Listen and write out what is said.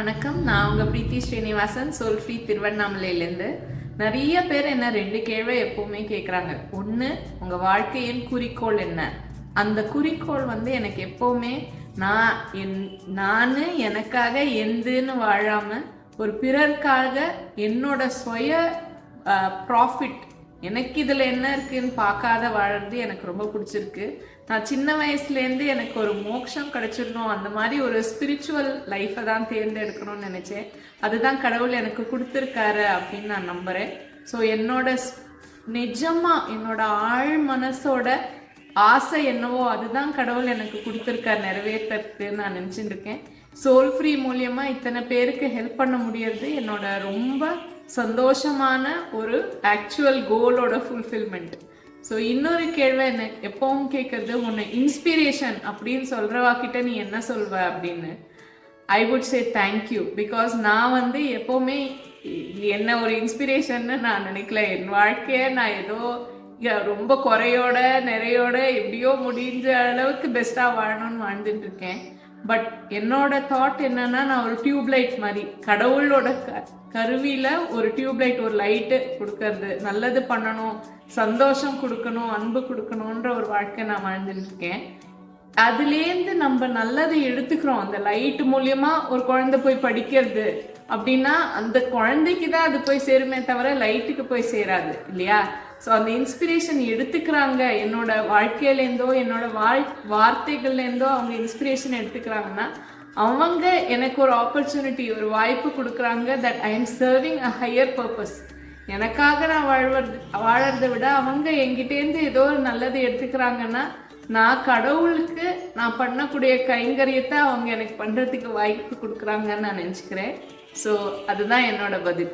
வணக்கம். நான் உங்கள் பிரீத்தி ஸ்ரீனிவாசன் சோல் ஃப்ரீ திருவண்ணாமலையிலேருந்து. நிறைய பேர் என்ன ரெண்டு கேள்வி எப்போவுமே கேட்குறாங்க ஒன்று உங்கள் வாழ்க்கையின் குறிக்கோள் என்ன? அந்த குறிக்கோள் வந்து எனக்கு எப்போவுமே நான் என் நான் எனக்காக எந்துன்னு வாழாமல் ஒரு பிறர்க்காக என்னோட சுய ப்ராஃபிட் எனக்கு இதில் என்ன இருக்குன்னு பார்க்காத வாழறது எனக்கு ரொம்ப பிடிச்சிருக்கு. நான் சின்ன வயசுலேருந்து எனக்கு ஒரு மோட்சம் கிடச்சிடணும். அந்த மாதிரி ஒரு ஸ்பிரிச்சுவல் லைஃப்பை தான் தேர்ந்தெடுக்கணும்னு நினச்சேன். அதுதான் கடவுள் எனக்கு கொடுத்துருக்காரு அப்படின்னு நான் நம்புகிறேன் ஸோ என்னோட நிஜமாக என்னோட ஆழ் மனசோட ஆசை என்னவோ அதுதான் கடவுள் எனக்கு கொடுத்துருக்கார் நிறைவேற்றுறதுக்கு நான் நினச்சிட்டு இருக்கேன். சோல் ஃப்ரீ மூலியமாக இத்தனை பேருக்கு ஹெல்ப் பண்ண முடியறது என்னோட ரொம்ப சந்தோஷமான ஒரு ஆக்சுவல் கோலோட ஃபுல்ஃபில்மெண்ட் ஸோ இன்னொரு கேள்வி என்ன? எப்பவும் கேட்கறது உன்னை இன்ஸ்பிரேஷன் அப்படின்னு சொல்கிறவா கிட்ட நீ என்ன சொல்வ அப்படின்னு? I would say thank you because நான் வந்து எப்போவுமே என்ன ஒரு இன்ஸ்பிரேஷன்னு நான் நினைக்கல. என் வாழ்க்கையை நான் ஏதோ ரொம்ப குறையோட நிறையோட எப்படியோ முடிஞ்ச அளவுக்கு பெஸ்ட்டாக வாழணும்னு வாழ்ந்துட்டு இருக்கேன். பட் என்னோட தாட் என்னன்னா நான் ஒரு டியூப்லைட் மாதிரி கடவுளோட க கருவியில ஒரு டியூப்லைட் ஒரு லைட்டு கொடுக்கறது நல்லது பண்ணணும் சந்தோஷம் கொடுக்கணும் அன்பு கொடுக்கணுன்ற ஒரு வாழ்க்கை நான் வாழ்ந்துட்டு இருக்கேன். அதுலேருந்து நம்ம நல்லதை எடுத்துக்கிறோம். அந்த லைட் மூலியமா ஒரு குழந்தை போய் படிக்கிறது அப்படின்னா அந்த குழந்தைக்கு தான் அது போய் சேருமே தவிர லைட்டுக்கு போய் சேராது இல்லையா? ஸோ அந்த இன்ஸ்பிரேஷன் எடுத்துக்கிறாங்க. என்னோட வாழ்க்கையிலேருந்தோ என்னோட வாழ் வார்த்தைகள்லேருந்தோ அவங்க இன்ஸ்பிரேஷன் எடுத்துக்கிறாங்கன்னா அவங்க எனக்கு ஒரு ஆப்பர்ச்சுனிட்டி ஒரு வாய்ப்பு கொடுக்குறாங்க that I am serving a higher purpose எனக்காக நான் வாழ்வது வாழறதை விட அவங்க எங்கிட்டேருந்து ஏதோ ஒரு நல்லது எடுத்துக்கிறாங்கன்னா நான் கடவுளுக்கு நான் பண்ணக்கூடிய கைங்கரியத்தை அவங்க எனக்கு பண்ணுறதுக்கு வாய்ப்பு கொடுக்குறாங்கன்னு நான் நினச்சிக்கிறேன். ஸோ அதுதான் என்னோட பதில்.